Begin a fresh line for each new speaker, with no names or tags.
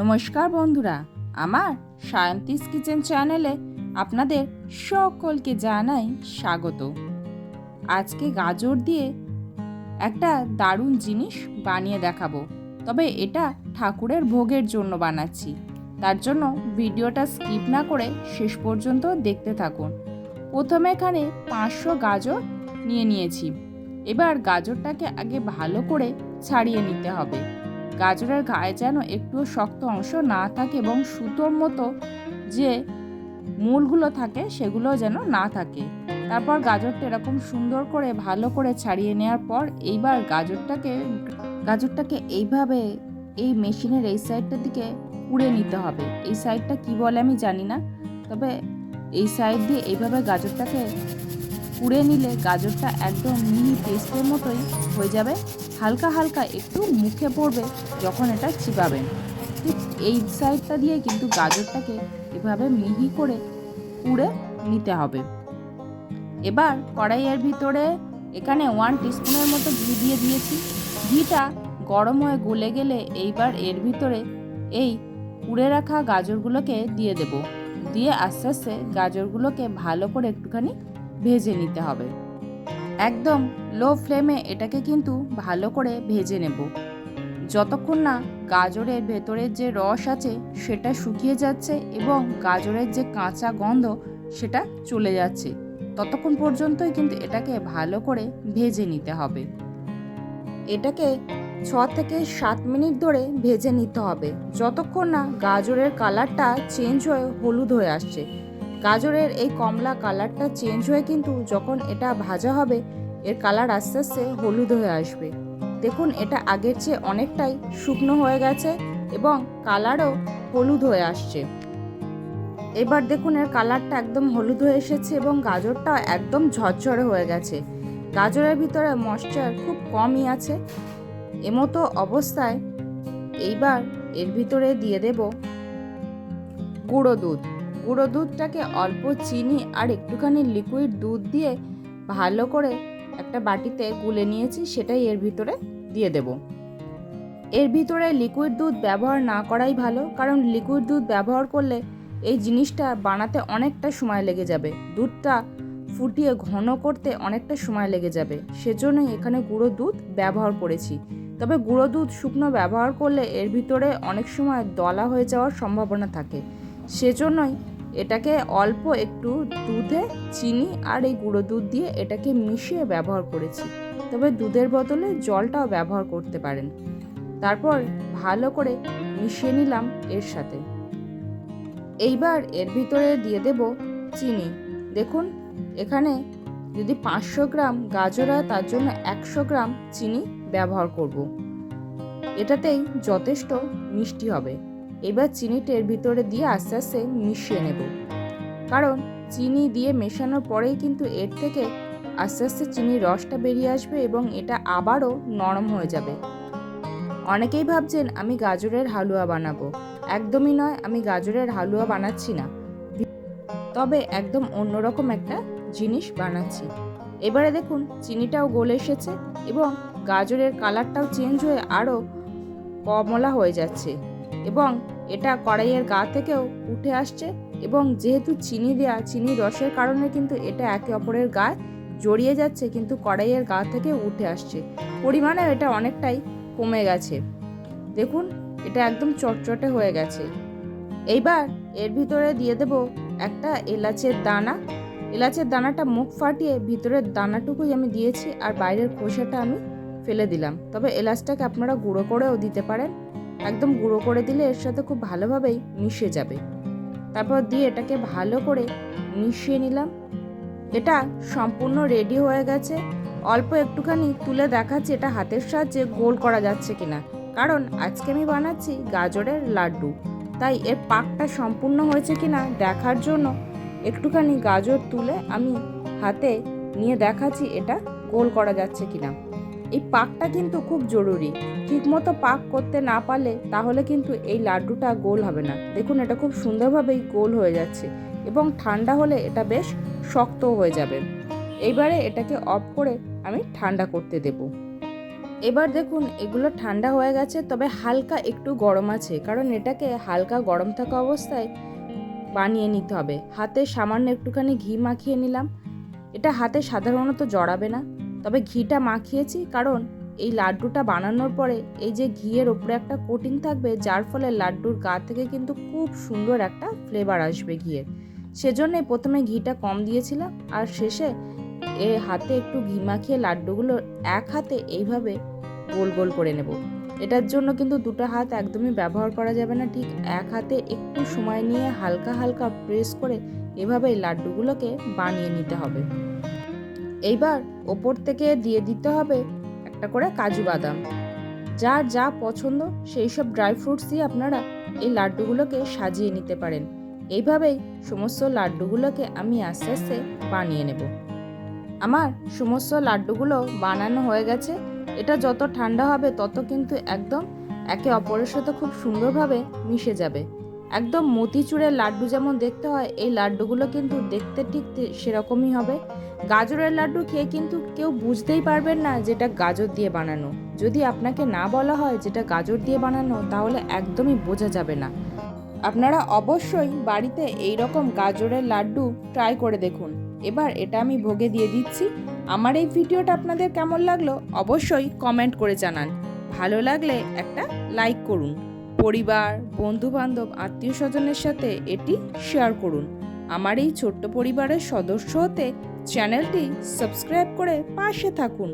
নমস্কার বন্ধুরা, আমার সায়ন্তিস কিচেন চ্যানেলে আপনাদের সকলকে জানাই স্বাগত। আজকে গাজর দিয়ে একটা দারুণ জিনিস বানিয়ে দেখাবো, তবে এটা ঠাকুরের ভোগের জন্য বানাচ্ছি। তার জন্য ভিডিওটা স্কিপ না করে শেষ পর্যন্ত দেখতে থাকুন। প্রথমে এখানে পাঁচশো গাজর নিয়ে নিয়েছি। এবার গাজরটাকে আগে ভালো করে ছাড়িয়ে নিতে হবে। গাজরের গায়ে যেন একটু শক্ত অংশ না থাকে এবং সুতোর মতো যে মূলগুলো থাকে সেগুলো যেন না থাকে। তারপর গাজরটা এরকম সুন্দর করে, ভালো করে ছাড়িয়ে নেওয়ার পর এইবার গাজরটাকে গাজরটাকে এইভাবে এই মেশিনের এই সাইডটার দিকে পুড়ে নিতে হবে। এই সাইডটা কি বলে আমি জানি না, তবে এই সাইড দিয়ে এইভাবে গাজরটাকে পুড়ে নিলে গাজরটা একদম মিহি পেস্টের মতোই হয়ে যাবে। হালকা হালকা একটু মুখে পড়বে যখন এটা চিবাবেন ঠিক এই সাইডটা দিয়ে কিন্তু গাজরটাকে এভাবে মিহি করে পুড়ে নিতে হবে। এবার কড়াইয়ের ভিতরে এখানে ওয়ান টিস্পুনের মতো ঘি দিয়ে দিয়েছি। ঘিটা গরম হয়ে গলে গেলে এইবার এর ভিতরে এই পুড়ে রাখা গাজরগুলোকে দিয়ে দেব। দিয়ে আস্তে আস্তে গাজরগুলোকে ভালো করে একটুখানি ভেজে নিতে হবে। একদম লো ফ্লেমে এটাকে কিন্তু ভালো করে ভেজে নেব। যতক্ষণ না গাজরের ভেতরের যে রস আছে সেটা শুকিয়ে যাচ্ছে এবং গাজরের যে কাঁচা গন্ধ সেটা চলে যাচ্ছে, ততক্ষণ পর্যন্তই কিন্তু এটাকে ভালো করে ভেজে নিতে হবে। এটাকে ছ থেকে সাত মিনিট ধরে ভেজে নিতে হবে, যতক্ষণ না গাজরের কালারটা চেঞ্জ হয়ে হলুদ হয়ে আসছে। গাজরের এই কমলা কালারটা চেঞ্জ হয়ে কিন্তু যখন এটা ভাজা হবে, এর কালার আস্তে আস্তে হলুদ হয়ে আসবে। দেখুন, এটা আগের চেয়ে অনেকটাই শুকনো হয়ে গেছে এবং কালারও হলুদ হয়ে আসছে। এবার দেখুন, এর কালারটা একদম হলুদ হয়ে এসেছে এবং গাজরটাও একদম ঝরঝরে হয়ে গেছে। গাজরের ভিতরে ময়শ্চার খুব কমই আছে। এমতো অবস্থায় এইবার এর ভিতরে দিয়ে দেব গুঁড়ো দুধ। গুঁড়ো দুধটাকে অল্প চিনি আর একটুখানি লিকুইড দুধ দিয়ে ভালো করে একটা বাটিতে গুলে নিয়েছি, সেটাই এর ভিতরে দিয়ে দেব। এর ভিতরে লিকুইড দুধ ব্যবহার না করাই ভালো, কারণ লিকুইড দুধ ব্যবহার করলে এই জিনিসটা বানাতে অনেকটা সময় লেগে যাবে। দুধটা ফুটিয়ে ঘন করতে অনেকটা সময় লেগে যাবে। সেজন্যই এখানে গুঁড়ো দুধ ব্যবহার করেছি। তবে গুঁড়ো দুধ শুকনো ব্যবহার করলে এর ভিতরে অনেক সময় দলা হয়ে যাওয়ার সম্ভাবনা থাকে। সেজন্যই এটাকে অল্প একটু দুধে চিনি আর এই গুঁড়ো দুধ দিয়ে এটাকে মিশিয়ে ব্যবহার করেছি। তবে দুধের বদলে জলটাও ব্যবহার করতে পারেন। তারপর ভালো করে মিশিয়ে নিলাম এর সাথে। এইবার এর ভিতরে দিয়ে দেব চিনি। দেখুন, এখানে যদি পাঁচশো গ্রাম গাজর হয়, তার জন্য একশো গ্রাম চিনি ব্যবহার করব। এটাতেই যথেষ্ট মিষ্টি হবে। এবার চিনিটের ভিতরে দিয়ে আস্তে আস্তে মিশিয়ে নেব। কারণ চিনি দিয়ে মেশানোর পরেই কিন্তু এর থেকে আস্তে আস্তে চিনির রসটা বেরিয়ে আসবে এবং এটা আবারও নরম হয়ে যাবে। অনেকেই ভাবছেন, আমি গাজরের হালুয়া বানাবো। একদমই নয়, আমি গাজরের হালুয়া বানাচ্ছি না। তবে একদম অন্যরকম একটা জিনিস বানাচ্ছি। এবারে দেখুন, চিনিটাও গলে এসেছে এবং গাজরের কালারটাও চেঞ্জ হয়ে আরও কমলা হয়ে যাচ্ছে। এবং এটা কড়াইয়ের গা থেকেও উঠে আসছে এবং যেহেতু চিনি দেওয়া চিনি রসের কারণে কিন্তু এটা একে অপরের গায়ে জড়িয়ে যাচ্ছে, কিন্তু কড়াইয়ের গা থেকে উঠে আসছে। পরিমাণে এটা অনেকটাই কমে গেছে। দেখুন, এটা একদম চটচটে হয়ে গেছে। এইবার এর ভিতরে দিয়ে দেব একটা এলাচের দানা। এলাচের দানাটা মুখ ফাটিয়ে ভিতরের দানাটুকুই আমি দিয়েছি আর বাইরের খোসাটা আমি ফেলে দিলাম। তবে এলাচটাকে আপনারা গুঁড়ো করেও দিতে পারেন। একদম গুঁড়ো করে দিলে এর সাথে খুব ভালোভাবেই মিশে যাবে। তারপর দিয়ে এটাকে ভালো করে মিশিয়ে নিলাম। এটা সম্পূর্ণ রেডি হয়ে গেছে। অল্প একটুখানি তুলে দেখাচ্ছি এটা হাতের সাহায্যে গোল করা যাচ্ছে কিনা। কারণ আজকে আমি বানাচ্ছি গাজরের লাড্ডু। তাই এর পাকটা সম্পূর্ণ হয়েছে কিনা দেখার জন্য একটুখানি গাজর তুলে আমি হাতে নিয়ে দেখাচ্ছি এটা গোল করা যাচ্ছে কিনা। এই পাকটা কিন্তু খুব জরুরি। ঠিকমতো পাক করতে না পারলে তাহলে কিন্তু এই লাড্ডুটা গোল হবে না। দেখুন, এটা খুব সুন্দরভাবেই গোল হয়ে যাচ্ছে এবং ঠান্ডা হলে এটা বেশ শক্ত হয়ে যাবে। এইবারে এটাকে অফ করে আমি ঠান্ডা করতে দেব। এবার দেখুন, এগুলো ঠান্ডা হয়ে গেছে, তবে হালকা একটু গরম আছে, কারণ এটাকে হালকা গরম থাকা অবস্থায় বানিয়ে নিতে হবে। হাতে সামান্য একটুখানি ঘি মাখিয়ে নিলাম। এটা হাতে সাধারণত জড়াবে না। তবে ঘিটা মাখিয়েছি কারণ এই লাড্ডুটা বানানোর পরে এই যে ঘিয়ের ওপরে একটা কোটিং থাকবে, যার ফলে লাড্ডুর গা থেকে কিন্তু খুব সুন্দর একটা ফ্লেভার আসবে ঘিয়ের। সেজন্যই প্রথমে ঘিটা কম দিয়েছিলাম আর শেষে এ হাতে একটু ঘি মাখিয়ে লাড্ডুগুলো এক হাতে এইভাবে গোল গোল করে নেব। এটার জন্য কিন্তু দুটো হাত একদমই ব্যবহার করা যাবে না, ঠিক এক হাতে একটু সময় নিয়ে হালকা হালকা প্রেস করে এভাবে লাড্ডুগুলোকে বানিয়ে নিতে হবে। এইবার ওপর থেকে দিয়ে দিতে হবে একটা করে কাজু বাদাম। যার যা পছন্দ সেই সব ড্রাই ফ্রুটস দিয়ে আপনারা এই লাড্ডুগুলোকে সাজিয়ে নিতে পারেন। এইভাবেই সমস্ত লাড্ডুগুলোকে আমি আস্তে আস্তে বানিয়ে নেব। আমার সমস্ত লাড্ডুগুলো বানানো হয়ে গেছে। এটা যত ঠান্ডা হবে তত কিন্তু একদম একে অপরের সাথে খুব সুন্দরভাবে মিশে যাবে। একদম মতিচুরের লাড্ডু যেমন দেখতে হয়, এই লাড্ডুগুলো কিন্তু দেখতে ঠিক সেরকমই হবে। গাজরের লাড্ডু খেয়ে কিন্তু কেউ বুঝতেই পারবেন না যেটা গাজর দিয়ে বানানো। যদি আপনাকে না বলা হয় যেটা গাজর দিয়ে বানানো, তাহলে একদমই বোঝা যাবে না। আপনারা অবশ্যই বাড়িতে এই রকম গাজরের লাড্ডু ট্রাই করে দেখুন। এবার এটা আমি ভোগে দিয়ে দিচ্ছি। আমার এই ভিডিওটা আপনাদের কেমন লাগল অবশ্যই কমেন্ট করে জানান। ভালো লাগলে একটা লাইক করুন। পরিবার, বন্ধুবান্ধব আত্মীয় স্বজনের সাথে এটি শেয়ার করুন। আমার এই ছোট্ট পরিবারের সদস্য হতে চ্যানেলটি সাবস্ক্রাইব করে পাশে থাকুন।